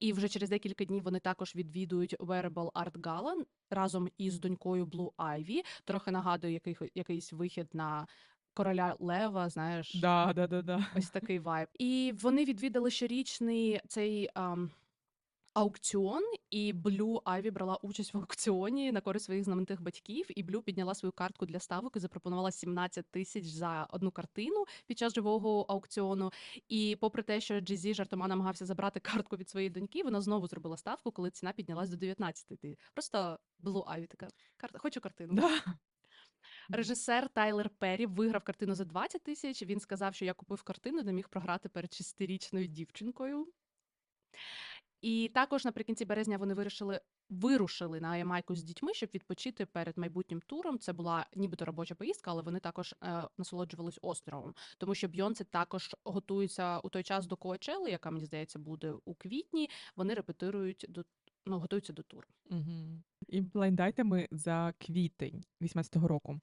І вже через декілька днів вони також відвідують Wearable Art Gala разом із донькою Blue Ivy. Трохи нагадує який, якийсь вихід на короля Лева, знаєш. Да, да, да, да. Ось такий вайб. І вони відвідали щорічний цей ам, аукціон, і Блю Айві брала участь в аукціоні на користь своїх знаменитих батьків. І Блю підняла свою картку для ставок і запропонувала 17 тисяч за одну картину під час живого аукціону. І попри те, що Джезі жартома намагався забрати картку від своєї доньки, вона знову зробила ставку, коли ціна піднялась до 19 тисяч. Просто Блу Айві така карта, хочу картину. Да. Режисер Тайлер Перрі виграв картину за 20 тисяч. Він сказав, що я купив картину, не міг програти перед шестирічною дівчинкою. І також наприкінці березня вони вирішили вирушили на Ямайку з дітьми, щоб відпочити перед майбутнім туром. Це була нібито робоча поїздка, але вони також е, насолоджувались островом, тому що Бйонсе також готується у той час до Коачели, яка мені здається буде у квітні. Вони репетирують до ну готуються до туру. Угу. І блайндайтами за квітень 18-го року.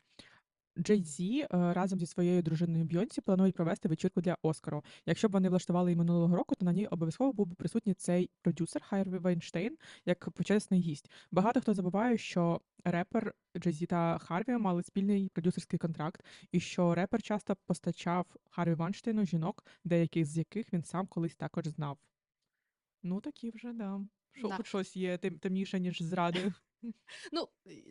Джей Зі е, разом зі своєю дружиною Бйонсі планують провести вечірку для Оскару. Якщо б вони влаштували її минулого року, то на ній обов'язково був би присутній цей продюсер Хайрві Вайнштейн як почесний гість. Багато хто забуває, що репер Джей Зі та Харві мали спільний продюсерський контракт, і що репер часто постачав Харві Вайнштейну жінок, деяких з яких він сам колись також знав. Ну такі вже да. Що Да. хоч щось є тем- темніше, ніж зради. Ну,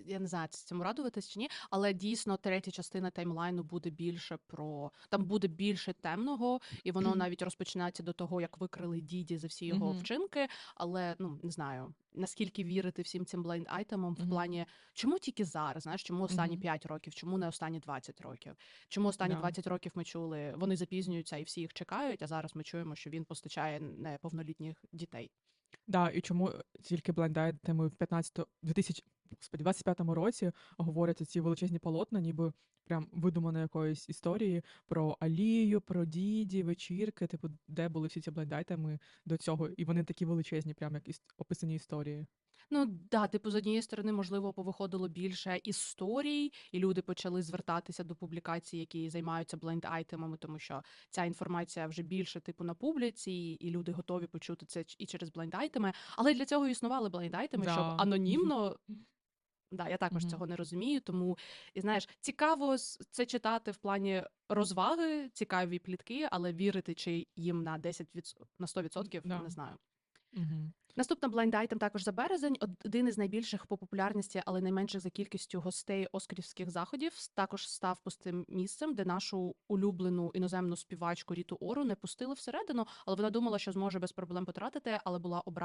я не знаю, цьому радуватись чи ні, але дійсно третя частина таймлайну буде більше про там буде більше темного, і воно навіть розпочинається до того, як викрили діді за всі його вчинки. Але ну не знаю наскільки вірити всім цим блайнд айтемам в плані, чому тільки зараз, знаєш, чому останні Мгм. 5 років, чому не останні 20 років? Чому останні Да. 20 років ми чули, вони запізнюються і всі їх чекають, а зараз ми чуємо, що він постачає неповнолітніх дітей. Да, і чому тільки блайндайтами в 15 2000, тисяч господи, 25-му році говорять ці величезні полотна, ніби прям видумано якоїсь історії про Алію, про діді, вечірки, типу, де були всі ці блайндайтами до цього, і вони такі величезні, прям як іс- описані історії. Ну да, типу, з однієї сторони, можливо, повиходило більше історій, і люди почали звертатися до публікацій, які займаються бленд-айтемами, тому що ця інформація вже більше типу на публіці, і люди готові почути це і через бленд-айтеми. Але для цього існували бленд-айтеми, щоб анонімно. Да, я також Мгм. цього не розумію, тому і знаєш, цікаво це читати в плані розваги, цікаві плітки, але вірити чи їм на 10%, на 100% Да. не знаю. Угу. Наступна blind item також за березень. Один із найбільших по популярності, але найменших за кількістю гостей оскарівських заходів також став пустим місцем, де нашу улюблену іноземну співачку Ріту Ору не пустили всередину, але вона думала, що зможе без проблем потратити, але була обрана.